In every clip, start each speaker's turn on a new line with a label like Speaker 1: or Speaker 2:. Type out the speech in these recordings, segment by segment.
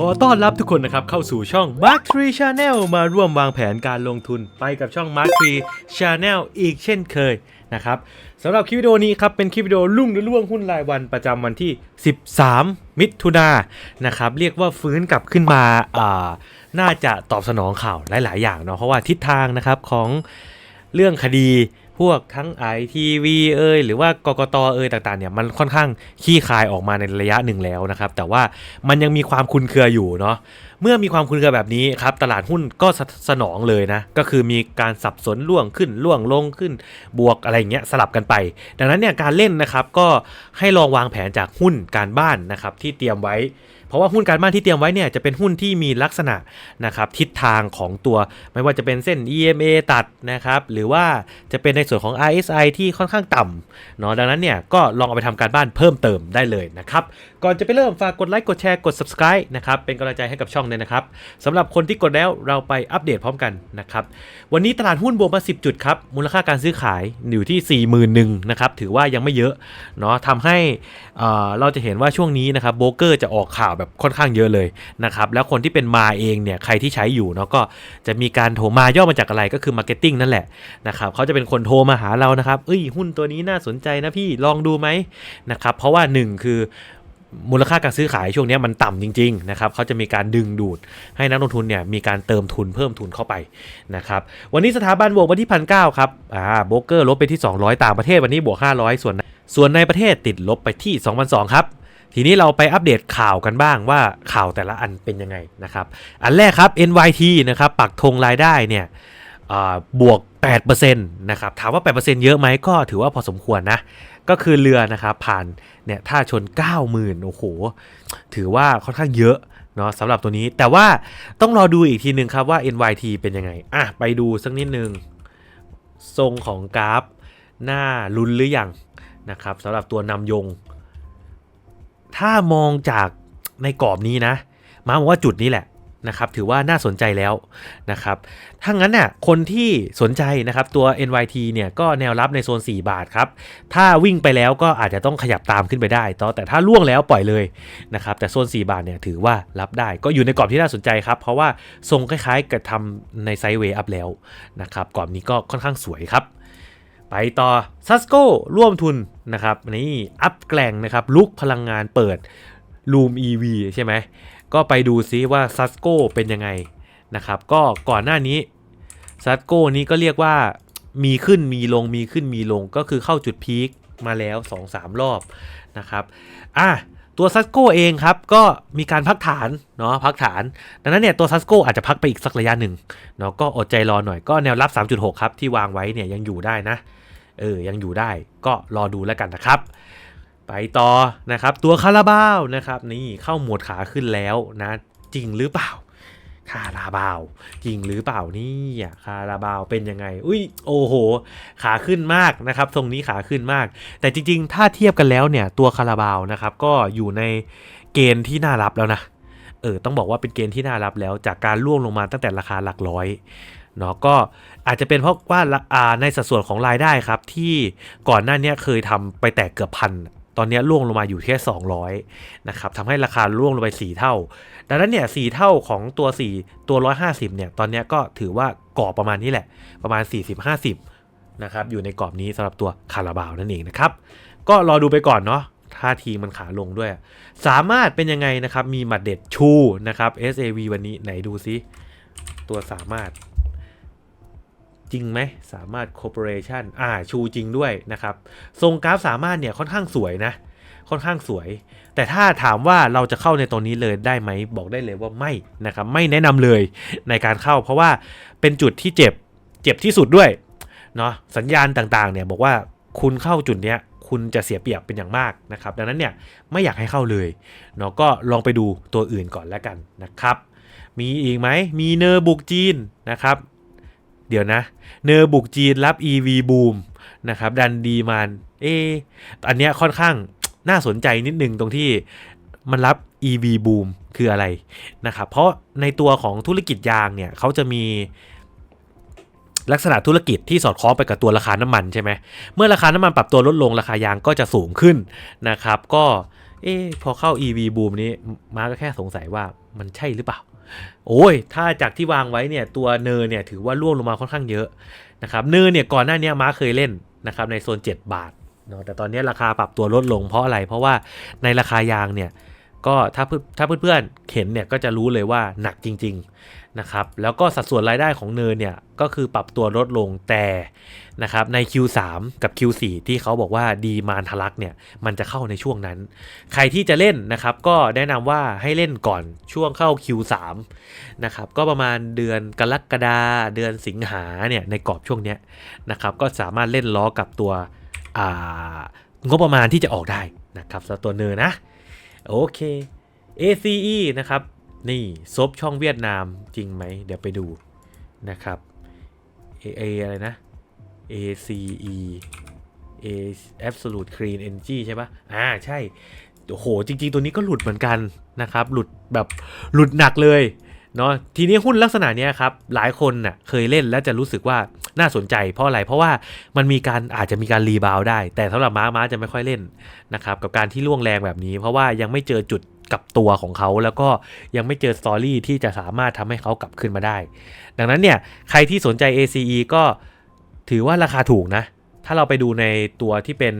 Speaker 1: ขอต้อนรับทุกคนนะครับเข้าสู่ช่อง Mark Tree Channel มาร่วมวางแผนการลงทุนไปกับช่อง Mark Tree Channel อีกเช่นเคยนะครับสำหรับคลิปวิดีโอนี้ครับเป็นคลิปวิดีโอลุ่งหรือล่วงหุ้นรายวันประจำวันที่ 13 มิถุนายนนะครับเรียกว่าฟื้นกลับขึ้นมาอ่าน่าจะตอบสนองข่าวหลาย ๆ อย่างเนาะเพราะว่าทิศทางนะครับของเรื่องคดี พวกทั้งไอทีวีเอยหรือว่ากกตเอยต่างๆเนี่ยมันค่อนข้างขี้คายออกมาในระยะหนึ่งแล้วนะครับ แต่ว่ามันยังมีความคุนเครืออยู่เนาะเมื่อมีความคุนเครือแบบนี้ครับตลาดหุ้นก็สสนองเลยนะ ก็คือมีการสับสนล่วงขึ้นล่วงลงขึ้นบวกอะไรเงี้ยสลับกันไป ดังนั้นเนี่ยการเล่นนะครับก็ให้ลองวางแผนจากหุ้นการบ้านนะครับที่เตรียมไว้ เพราะว่าหุ้นการบ้านที่เตรียมไว้เนี่ยจะเป็นหุ้นที่มีลักษณะนะครับทิศทางของตัวไม่ว่าจะเป็นเส้น EMA ตัดนะครับหรือว่าจะเป็นในส่วนของ RSI ที่ค่อนข้างต่ำเนาะดังนั้นเนี่ยก็ลองเอาไปทำการบ้านเพิ่มเติมได้เลยนะครับก่อนจะไปเริ่มฝากกดไลค์กดแชร์กด subscribe นะครับเป็นกำลังใจให้กับช่องด้วยนะครับสำหรับคนที่กดแล้วเราไปอัปเดตพร้อมกันนะครับวันนี้ตลาดหุ้นบวกมา 10 จุดครับมูลค่าการซื้อขายอยู่ที่ 41,000นะครับถือว่ายังไม่เยอะเนาะทำให้เอ่อเราจะเห็นว่าช่วงนี้นะครับโบรกเกอร์จะออกข่าวแบบค่อนข้างเยอะเลยนะครับแล้วคนที่เป็นมาเองเนี่ยใครที่ใช้อยู่เนาะก็จะมีการโทรมาย่อมาจากอะไรก็คือมาร์เก็ตติ้งนั่นแหละนะครับเขาจะเป็นคนโทรมาหาเรานะครับเอ้ยหุ้นตัวนี้น่าสนใจนะพี่ลองดูไหมนะครับเพราะว่าหนึ่งคือมูลค่าการซื้อขายช่วงนี้มันต่ำจริงๆนะครับเขาจะมีการดึงดูดให้นักลงทุนเนี่ยมีการเติมทุนเพิ่มทุนเข้าไปนะครับวันนี้สถาบันบวกมาที่พันเครับอ่าโบรกเกอร์ลบไปที่ 200 ต่างประเทศวันนี้บวก 500 ส่วน ส่วนในประเทศติดลบไปที่ 2,002 ครับ ทีนี้เราไปอัปเดตข่าวกันบ้างว่าข่าวแต่ละอันเป็นยังไงนะครับ อันแรกครับ NYT นะครับปักธงรายได้เนี่ยบวก 8%นะครับ ถามว่า 8%เยอะไหมก็ถือว่าพอสมควรนะ ก็คือเรือนะครับผ่านเนี่ยท่าชน 90,000 โอ้โห ถือว่าค่อนข้างเยอะเนาะสำหรับตัวนี้ แต่ว่าต้องรอดูอีกทีหนึ่งครับว่า NYT เป็นยังไง อะ ไปดูสักนิดนึง ทรงของกราฟ หน้าลุ้นหรือยังนะครับสำหรับตัวนำยง ถ้ามองจากในกรอบนี้นะ มาบอกว่าจุดนี้แหละนะครับถือว่าน่าสนใจแล้วนะครับถ้างั้นน่ะคนที่สนใจนะครับตัว NYT เนี่ยก็แนวรับในโซน 4 บาทครับ ถ้าวิ่งไปแล้วก็อาจจะต้องขยับตามขึ้นไปได้ต่อแต่ถ้าล่วงแล้วปล่อยเลยนะครับแต่โซน 4 บาทเนี่ยถือว่ารับได้ ก็อยู่ในกรอบที่น่าสนใจครับ เพราะว่าทรงคล้ายๆกับทำในไซด์เวย์อัพแล้วนะครับกรอบนี้ก็ค่อนข้างสวยครับ ไปต่อซัสโก้ร่วมทุนนะครับนี่อัพแกลงนะครับลุกพลังงานเปิด Room EV ใช่ไหมก็ไปดูซิว่าซัสโก้เป็นยังไงนะครับก็ก่อนหน้านี้ซัสโก้นี้ก็เรียกว่ามีขึ้นมีลงมีขึ้นมีลงก็คือเข้าจุดพีคมาแล้ว 2-3 รอบนะครับอะตัวซัสโก้เองครับก็มีการพักฐานเนาะพักฐาน ดังนั้นเนี่ยตัวซัสโก้อาจจะพักไปอีกสักระยะหนึ่งเนาะก็อดใจรอหน่อยก็แนวรับ 3.6 ครับ ที่วางไว้เนี่ยยังอยู่ได้นะ เออยังอยู่ได้ก็รอดูแล้วกันนะครับ ไปต่อนะครับ ตัวคาราบาวนะครับ นี่เข้าหมวดขาขึ้นแล้วนะจริงหรือเปล่าคาราบาวจริงหรือเปล่านี่คาราบาวเป็นยังไง อุ้ยโอ้โห ขาขึ้นมากนะครับทรงนี้ขาขึ้นมาก แต่จริง ๆ ถ้าเทียบกันแล้วเนี่ยตัวคาราบาวนะครับก็อยู่ในเกณฑ์ที่น่ารับแล้วนะเออต้องบอกว่าเป็นเกณฑ์ที่น่ารับแล้วจากการล่วงลงมาตั้งแต่ราคาหลักร้อย เนาะก็อาจจะเป็นเพราะว่าาในสัดส่วนของรายได้ครับ ที่ก่อนหน้านี้เคยทำไปแตะเกือบพันตอนนี้ล่วงลงมาอยู่แค่ 200นะครับทำให้ราคาล่วงลงไป 4 เท่า ดังนั้นเนี่ย4เท่าของตัว 4 ตัว 150 เนี่ย ตอนนี้ก็ถือว่ากรอบประมาณนี้แหละ ประมาณ 40-50 นะครับ อยู่ในกรอบนี้สำหรับตัวคาราบาวนั่นเองนะครับ ก็รอดูไปก่อนเนาะท่าทีมันขาลงด้วย สามารถเป็นยังไงนะครับ มีหมัดเด็ดชูนะครับ SAV วันนี้ไหนดูซิ ตัวสามารถ จริงไหมสามารถ corporation อ่าชูจริงด้วยนะครับ ทรงกราฟสามารถเนี่ยค่อนข้างสวยนะ ค่อนข้างสวย แต่ถ้าถามว่าเราจะเข้าในตัวนี้เลยได้ไหมบอกได้เลยว่าไม่นะครับไม่แนะนำเลยในการเข้า เพราะว่าเป็นจุดที่เจ็บเจ็บที่สุดด้วยเนาะสัญญาณต่างๆเนี่ยบอกว่าคุณเข้าจุดเนี้ยคุณจะเสียเปรียบเป็นอย่างมากนะครับ ดังนั้นเนี่ยไม่อยากให้เข้าเลยเนาะก็ลองไปดูตัวอื่นก่อนแล้วกันนะครับ มีอีกไหมมีเนอร์บุกจีนนะครับ เดี๋ยวนะ เนอร์บุกจีนรับ EV บูมนะครับ ดันดีมานเอออันเนี้ยค่อนข้างน่าสนใจนิดนึงตรงที่มันรับ EV boom คืออะไรนะครับ เพราะในตัวของธุรกิจยางเนี่ยเขาจะมีลักษณะธุรกิจที่สอดคล้องไปกับตัวราคาน้ำมันใช่ไหม เมื่อราคาน้ำมันปรับตัวลดลงราคายางก็จะสูงขึ้นนะครับ ก็ เอ๊พอเข้า EV boom นี้ มาก็แค่สงสัยว่ามันใช่หรือเปล่า โอ้ย ถ้าจากที่วางไว้เนี่ยตัวเนอร์เนี่ยถือว่าร่วงลงมาค่อนข้างเยอะนะครับเนอร์เนี่ยก่อนหน้านี้ม้าเคยเล่นนะครับในโซน 7 บาทเนาะแต่ตอนนี้ราคาปรับตัวลดลงเพราะอะไร เพราะว่าในราคายางเนี่ย ก็ถ้าเพื่อนถ้าเพื่อนๆเห็นเนี่ยก็จะรู้เลยว่าหนักจริงๆนะครับแล้วก็สัดส่วนรายได้ของเนอร์เนี่ยก็คือปรับตัวลดลงแต่นะครับใน Q3 กับ Q4 ที่เขาบอกว่าดีมานทะลักเนี่ยมันจะเข้าในช่วงนั้น ใครที่จะเล่นนะครับก็แนะนำว่าให้เล่นก่อนช่วงเข้า Q3 นะครับก็ประมาณเดือนกรกฎาเดือนสิงหาเนี่ยในกรอบช่วงเนี้ยนะครับก็สามารถเล่นล้อกับตัวอ่างบประมาณที่จะออกได้นะครับสำหรับตัวเนอร์นะ โอเค ACE นะครับ นี่ซบช่องเวียดนามจริงไหม เดี๋ยวไปดูนะครับ A A ออะไรนะ ACE A Absolute Clean Energy ใช่ปะอ่า ใช่ โอ้โห จริง ๆ ตัวนี้ก็หลุดเหมือนกันนะครับ หลุดแบบหลุดหนักเลย เนาะทีนี้หุ้นลักษณะนี้ครับหลายคนน่ะเคยเล่นแล้วจะรู้สึกว่าน่าสนใจเพราะอะไร เพราะว่ามันมีการอาจจะมีการรีบาวได้ แต่สำหรับม้าม้าจะไม่ค่อยเล่นนะครับกับการที่ล่วงแรงแบบนี้ เพราะว่ายังไม่เจอจุดกับตัวของเขาแล้วก็ยังไม่เจอสตอรี่ที่จะสามารถทำให้เขากลับขึ้นมาได้ ดังนั้นเนี่ยใครที่สนใจ ACE ก็ถือว่าราคาถูกนะ ถ้าเราไปดูในตัวที่เป็น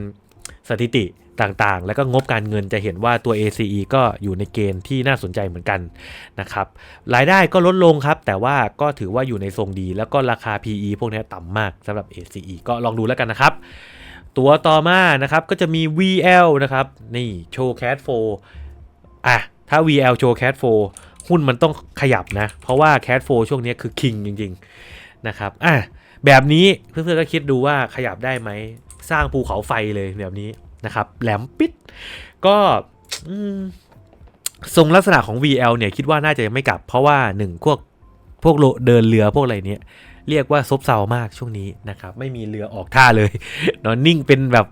Speaker 1: สถิติต่างๆ แล้วก็งบการเงินจะเห็นว่าตัว ACE ก็อยู่ในเกณฑ์ที่น่าสนใจเหมือนกันนะครับรายได้ก็ลดลงครับ แต่ว่าก็ถือว่าอยู่ในทรงดี แล้วก็ราคา PE พวกนี้ต่ำมากสำหรับ ACE ก็ลองดูแล้วกันนะครับ ตัวต่อมานะครับก็จะมี VL นะครับนี่โชว์ Cat 4อะถ้า VL โชว์ Cat 4หุ้นมันต้องขยับนะ เพราะว่า Cat 4ช่วงนี้คือ King จริง ๆ นะครับอะแบบนี้เพื่อนๆก็คิดดูว่าขยับได้ไหม สร้างภูเขาไฟเลยแบบนี้นะครับแหลมปิดก็ทรงลักษณะของ VL เนี่ยคิดว่าน่าจะยังไม่กลับ เพราะว่าหนึ่งพวกพวกโลเดินเรือพวกอะไรเนี่ยเรียกว่าซบเซามากช่วงนี้นะครับ ไม่มีเรือออกท่าเลยเนาะนิ่งเป็นแบบ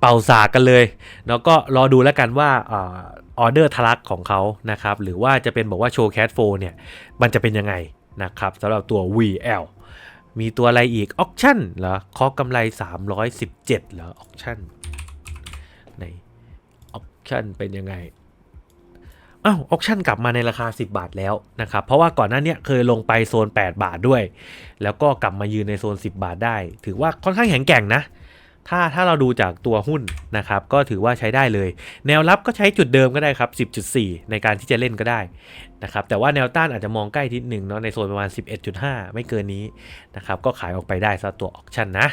Speaker 1: เป่าสากกันเลยเนาะก็รอดูแล้วกันว่าออเดอร์ทะลักของเขานะครับ หรือว่าจะเป็นบอกว่าโชว์แคทโฟเนี่ย มันจะเป็นยังไงนะครับสำหรับตัว VL มีตัวอะไรอีกออกชั่นเหรอคอกำไร 317 เหรอออกชั่นในออกชั่นเป็นยังไงอ้าวออกชั่นกลับมาในราคา 10 บาทแล้วนะครับ เพราะว่าก่อนหน้านี้เคยลงไปโซน 8 บาทด้วย แล้วก็กลับมายืนในโซน 10 บาทได้ ถือว่าค่อนข้างแข็งแกร่งนะ ถ้าถ้าเราดูจากตัวหุ้นนะครับก็ถือว่าใช้ได้เลย แนวรับก็ใช้จุดเดิมก็ได้ครับ 10.4 ในการที่จะเล่นก็ได้นะครับแต่ว่าแนวต้านอาจจะมองใกล้ทิศหนึ่งเนาะในโซนประมาณ 11.5 ไม่เกินนี้นะครับก็ขายออกไปได้สำหรับตัวออกชั่นนะ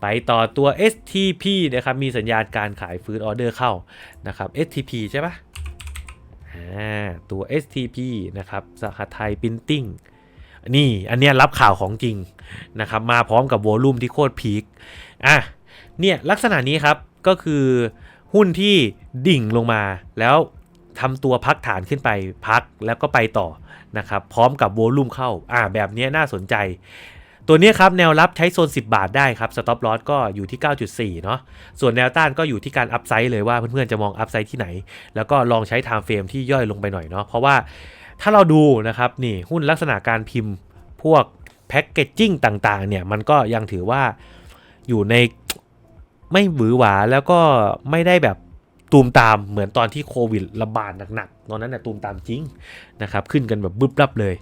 Speaker 1: ไปต่อตัว STP นะครับมีสัญญาณการขายฟื้นออเดอร์เข้านะครับ STP ใช่ปะอ่าตัว STP นะครับสาขาไทยพิมพ์ติ้งนี่อันเนี้ยรับข่าวของจริงนะครับมาพร้อมกับโวลูมที่โคตรพีคอะ เนี่ยลักษณะนี้ครับก็คือหุ้นที่ดิ่งลงมา แล้วทำตัวพักฐานขึ้นไปพักแล้วก็ไปต่อนะครับพร้อมกับโวลูมเข้าอ่าแบบนี้น่าสนใจ ตัวนี้ครับแนวรับใช้โซน 10 บาทได้ครับสต็อปลอสก็อยู่ที่ 9.4 เนาะส่วนแนวต้านก็อยู่ที่การอัพไซด์เลยว่าเพื่อนๆจะมองอัพไซด์ที่ไหน แล้วก็ลองใช้ไทม์เฟรมที่ย่อยลงไปหน่อยเนาะเพราะว่าถ้าเราดูนะครับนี่หุ้นลักษณะการพิมพ์พวกแพ็กเกจจิ้งต่างๆเนี่ยมันก็ยังถือว่าอยู่ใน ไม่หวือหวาแล้วก็ไม่ได้แบบตูมตามเหมือนตอนที่โควิดระบาดหนักๆ ตอนนั้นน่ะตูมตามจริงนะครับ ขึ้นกันแบบบึบรับเลย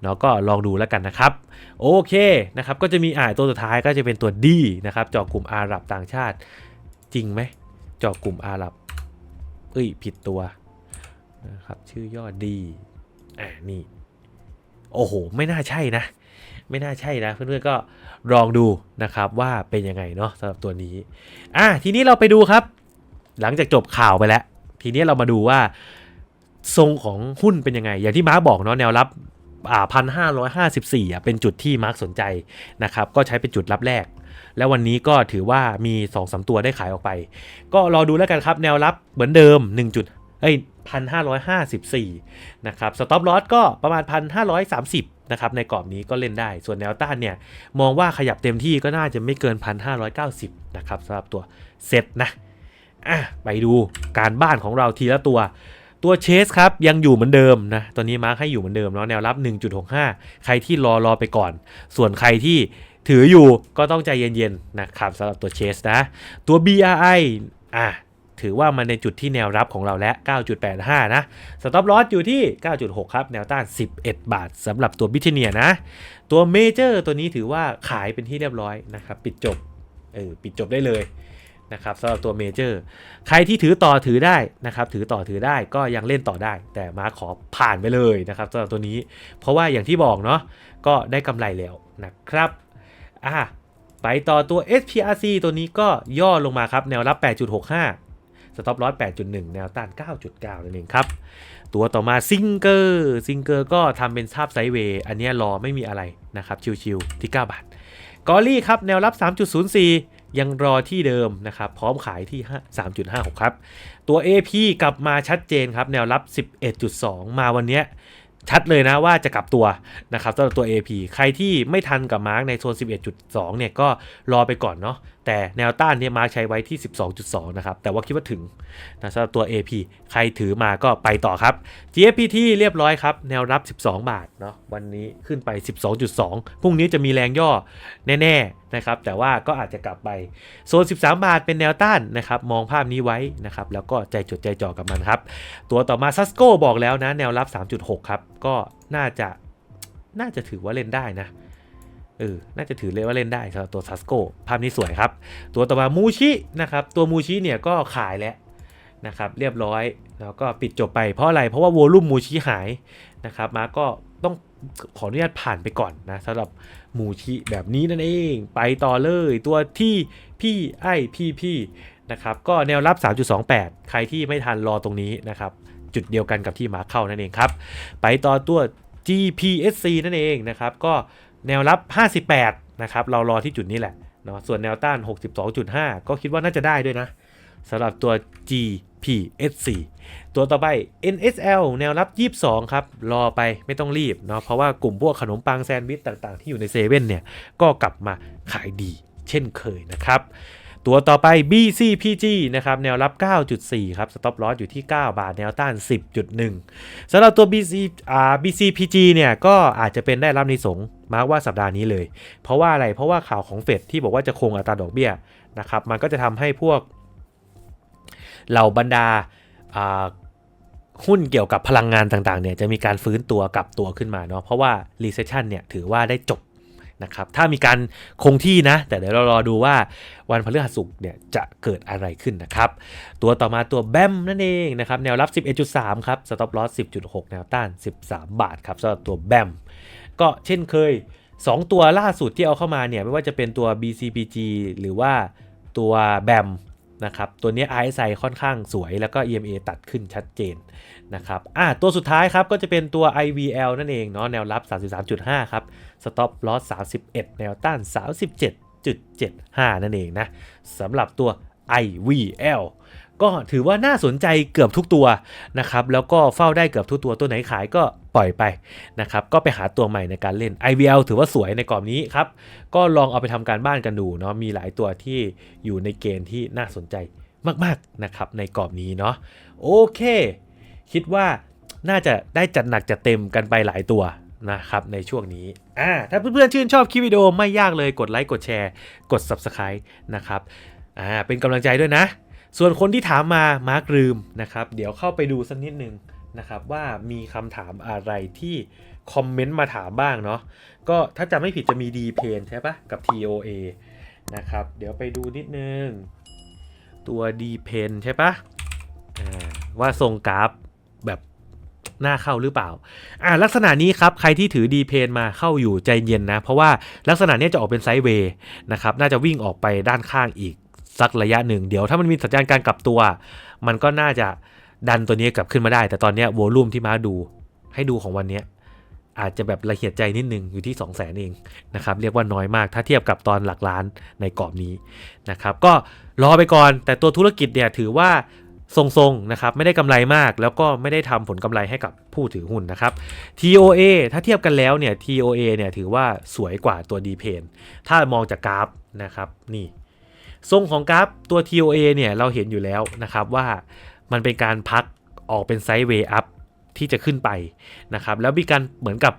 Speaker 1: เนาะก็ลองดูแล้วกันนะครับ โอเคนะครับ ก็จะมีอ่าตัวสุดท้ายก็จะเป็นตัว D นะครับเจาะกลุ่มอาหรับต่างชาติจริงไหมเจาะกลุ่มอาหรับเอ้ยผิดตัวนะครับชื่อย่อ D อ่านี่ โอ้โห ไม่น่าใช่นะ ไม่น่าใช่นะเพื่อนๆก็ลองดูนะครับว่าเป็นยังไงเนาะสำหรับตัวนี้อะทีนี้เราไปดูครับ หลังจากจบข่าวไปแล้ว ทีนี้เรามาดูว่าทรงของหุ้นเป็นยังไง อย่างที่มาร์คบอกเนาะแนวรับอ่าพันห้าร้อยห้าสิบสี่อะเป็นจุดที่มาร์คสนใจนะครับก็ใช้เป็นจุดรับแรก แล้ววันนี้ก็ถือว่ามี2อสตัวได้ขายออกไป ก็รอดูแล้วกันครับแนวรับเหมือนเดิม 1 จุดเอ้ย พันห้าร้อยห้าสิบสี่นะครับสต็อปลอสก็ประมาณพันห้าร้อยสามสิบนะครับในกรอบนี้ก็เล่นได้ ส่วนแนวต้านเนี่ย มองว่าขยับเต็มที่ก็น่าจะไม่เกินพันห้าร้อยเก้าสิบนะครับสำหรับตัวเซตนะอะไปดูการบ้านของเราทีละตัวตัวเชสครับยังอยู่เหมือนเดิมนะตอนนี้มาร์คให้อยู่เหมือนเดิมเนาะแนวรับ 1.65 ใครที่รอรอไปก่อน ส่วนใครที่ถืออยู่ก็ต้องใจเย็นๆนะครับสำหรับตัวเชสนะ ตัว BRI อะ ถือว่ามันในจุดที่แนวรับของเราและ 9.85 นะสต็อปลอสอยู่ที่ 9.6 ครับ แนวต้าน 11 บาทสำหรับตัวบิทเนียนะ ตัวเมเจอร์ตัวนี้ถือว่าขายเป็นที่เรียบร้อยนะครับ ปิดจบเออปิดจบได้เลยนะครับสำหรับตัวเมเจอร์ใครที่ถือต่อถือได้นะครับ ถือต่อถือได้ก็ยังเล่นต่อได้ แต่มาขอผ่านไปเลยนะครับสำหรับตัวนี้ เพราะว่าอย่างที่บอกเนาะก็ได้กำไรแล้วนะครับอะไปต่อตัว SPRC ตัวนี้ก็ย่อลงมาครับ แนวรับ 8.65 สต็อปลอส8.1 แนวต้าน 9.9 นั่นเองครับ ตัวต่อมาซิงเกอร์ซิงเกอร์ก็ทำเป็นทาบไซด์เวย์อันนี้รอไม่มีอะไรนะครับ ชิวๆที่ 9 บาท กอรี่ครับ แนวรับ 3.04 ยังรอที่เดิมนะครับ พร้อมขายที่ 3.56 ครับ ตัว AP กลับมาชัดเจนครับ แนวรับ 11.2 มาวันเนี้ย ชัดเลยนะว่าจะกลับตัวนะครับสำหรับตัว AP ใครที่ไม่ทันกับมาร์กในโซน 11.2 เนี่ยก็รอไปก่อนเนาะแต่แนวต้านเนี่ยมาร์กใช้ไว้ที่ 12.2 นะครับ แต่ว่าคิดว่าถึงนะสำหรับตัว AP ใครถือมาก็ไปต่อครับ GFPT เรียบร้อยครับ แนวรับ 12 บาทเนาะวันนี้ขึ้นไป 12.2 พรุ่งนี้จะมีแรงย่อแน่ ๆนะครับแต่ว่าก็อาจจะกลับไปโซน 13 บาทเป็นแนวต้านนะครับมองภาพนี้ไว้นะครับแล้วก็ใจจดใจจ่อกับมันครับ ตัวต่อมาซัสโกบอกแล้วนะ แนวรับ 3.6 ครับ ก็น่าจะน่าจะถือว่าเล่นได้นะเออน่าจะถือเลยว่าเล่นได้สำหรับตัวซัสโกภาพนี้สวยครับ ตัวต่อมามูชินะครับตัวมูชิเนี่ยก็ขายแล้วนะครับเรียบร้อยแล้วก็ปิดจบไปเพราะอะไรเพราะว่าโวลุ่มมูชิหายนะครับมาก็ต้องขออนุญาตผ่านไปก่อนนะสำหรับ มูชิแบบนี้นั่นเอง ไปต่อเลยตัวที่พี่ไอพี่พี่นะครับก็แนวรับ 3.28 ใครที่ไม่ทันรอตรงนี้นะครับ จุดเดียวกันกับที่มาเข้านั่นเองครับ ไปต่อตัว GPSC นั่นเองนะครับ ก็แนวรับ 58 นะครับ เรารอที่จุดนี้แหละเนาะส่วนแนวต้าน 62.5 ก็คิดว่าน่าจะได้ด้วยนะสำหรับตัว GPSC ตัวต่อไป NSL แนวรับ 22 ครับ รอไปไม่ต้องรีบเนาะเพราะว่ากลุ่มพวกขนมปังแซนด์วิชต่างๆ ที่อยู่ในเซเว่นเนี่ย ก็กลับมาขายดีเช่นเคยนะครับตัวต่อไป BCPG นะครับ แนวรับ 9.4 ครับ สต็อปลอสอยู่ที่ 9 บาท แนวต้าน 10.1 สำหรับตัว BC อ่า BCPG เนี่ย ก็อาจจะเป็นได้รับในสงส์มาว่าสัปดาห์นี้เลย เพราะว่าอะไร เพราะว่าข่าวของเฟดที่บอกว่าจะคงอัตราดอกเบี้ยนะครับ มันก็จะทำให้พวกเหล่าบรรดา หุ้นเกี่ยวกับพลังงานต่างๆเนี่ยจะมีการฟื้นตัวกลับตัวขึ้นมาเนาะเพราะว่า recession เนี่ยถือว่าได้จบนะครับถ้ามีการคงที่นะ แต่เดี๋ยวเรารอดูว่าวันพฤหัสศุกร์เนี่ยจะเกิดอะไรขึ้นนะครับ ตัวต่อมาตัวแบมนั่นเองนะครับ แนวรับ 11.3 ครับสต็อปลอส10.6 แนวต้าน 13 บาทครับสำหรับตัวแบมก็เช่นเคย 2 ตัวล่าสุดที่เอาเข้ามาเนี่ย ไม่ว่าจะเป็นตัว BCPG หรือว่าตัวแบม นะครับตัวนี้ RSI ค่อนข้างสวยแล้วก็ EMA ตัดขึ้นชัดเจนนะครับอ่าตัวสุดท้ายครับก็จะเป็นตัว IVL นั่นเองเนาะแนวรับ 33.5 ครับ Stop Loss 31 แนวต้าน 37.75 นั่นเองนะสำหรับตัว IVL ก็ถือว่าน่าสนใจเกือบทุกตัวนะครับแล้วก็เฝ้าได้เกือบทุกตัวตัวไหนขายก็ปล่อยไปนะครับก็ไปหาตัวใหม่ในการเล่น IVL ถือว่าสวยในกรอบนี้ครับก็ลองเอาไปทำการบ้านกันดูเนาะมีหลายตัวที่อยู่ในเกณฑ์ที่น่าสนใจมากๆนะครับในกรอบนี้เนาะโอเค คิดว่าน่าจะได้จัดหนักจัดเต็มกันไปหลายตัวนะครับในช่วงนี้อ่าถ้าเพื่อนๆชื่นชอบคลิปวิดีโอไม่ยากเลยกดไลค์กดแชร์ กด Subscribe นะครับอ่าเป็นกำลังใจด้วยนะ ส่วนคนที่ถามมามาร์กลืมนะครับ เดี๋ยวเข้าไปดูสักนิดนึงนะครับว่ามีคำถามอะไรที่คอมเมนต์มาถามบ้างเนาะก็ถ้าจำไม่ผิดจะมี D p a n ใช่ปะกับ TOA นะครับ เดี๋ยวไปดูนิดนึง ตัว D p a n ใช่ปะว่าทรงกราฟแบบหน้าเข้าหรือเปล่า อ่าลักษณะนี้ครับ ใครที่ถือ D p a n มาเข้าอยู่ใจเย็นนะ เพราะว่าลักษณะนี้จะออกเป็นไซด์เวย์นะครับ น่าจะวิ่งออกไปด้านข้างอีก สักระยะหนึ่งเดี๋ยวถ้ามันมีสัญญาณการกลับตัว มันก็น่าจะดันตัวนี้กลับขึ้นมาได้ แต่ตอนนี้โวลูมที่มาดูให้ดูของวันนี้อาจจะแบบละเอียดใจนิดนึงอยู่ที่ 2 0 0แสนเองนะครับเรียกว่าน้อยมากถ้าเทียบกับตอนหลักล้านในกรอบนี้นะครับก็รอไปก่อนแต่ตัวธุรกิจเนี่ยถือว่าทรงๆนะครับไม่ได้กำไรมาก แล้วก็ไม่ได้ทำผลกำไรให้กับผู้ถือหุ้นนะครับ TOA ถ้าเทียบกันแล้วเนี่ย TOA เนี่ยถือว่าสวยกว่าตัว d p a n ถ้ามองจากกราฟนะครับนี่ ทรงของกราฟตัว TOA เนี่ยเราเห็นอยู่แล้วนะครับว่ามันเป็นการพักออกเป็นไซด์เวย์อัพที่จะขึ้นไปนะครับแล้วมีการเหมือนกับ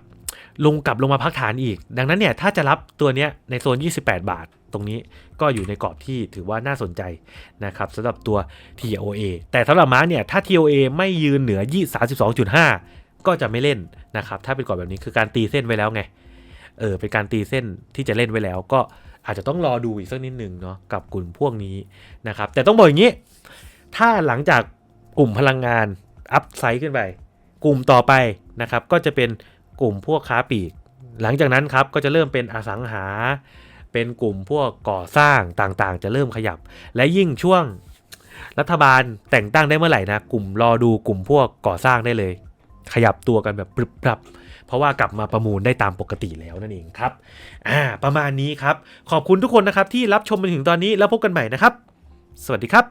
Speaker 1: ลงกลับลงมาพักฐานอีก ดังนั้นเนี่ยถ้าจะรับตัวเนี้ยในโซน 28 บาท ตรงนี้ก็อยู่ในกรอบที่ถือว่าน่าสนใจนะครับสำหรับตัว TOA แต่สำหรับม้าเนี่ยถ้า TOA ไม่ยืนเหนือ2 32.5 ก็จะไม่เล่นนะครับถ้าเป็นกรอบแบบนี้คือการตีเส้นไว้แล้วไงเออเป็นการตีเส้นที่จะเล่นไว้แล้วก็ อาจจะต้องรอดูอีกสักนิดหนึ่งเนาะกับกลุ่มพวกนี้นะครับ แต่ต้องบอกอย่างนี้ ถ้าหลังจากกลุ่มพลังงานอัพไซด์ขึ้นไป กลุ่มต่อไปนะครับ ก็จะเป็นกลุ่มพวกค้าปลีก หลังจากนั้นครับก็จะเริ่มเป็นอสังหา เป็นกลุ่มพวกก่อสร้างต่างๆ จะเริ่มขยับ และยิ่งช่วงรัฐบาลแต่งตั้งได้เมื่อไหร่นะ กลุ่มรอดูกลุ่มพวกก่อสร้างได้เลย ขยับตัวกันแบบปรับปรับ เพราะว่ากลับมาประมูลได้ตามปกติแล้วนั่นเองครับอ่าประมาณนี้ครับ ขอบคุณทุกคนนะครับที่รับชมมาถึงตอนนี้แล้วพบกันใหม่นะครับ สวัสดีครับ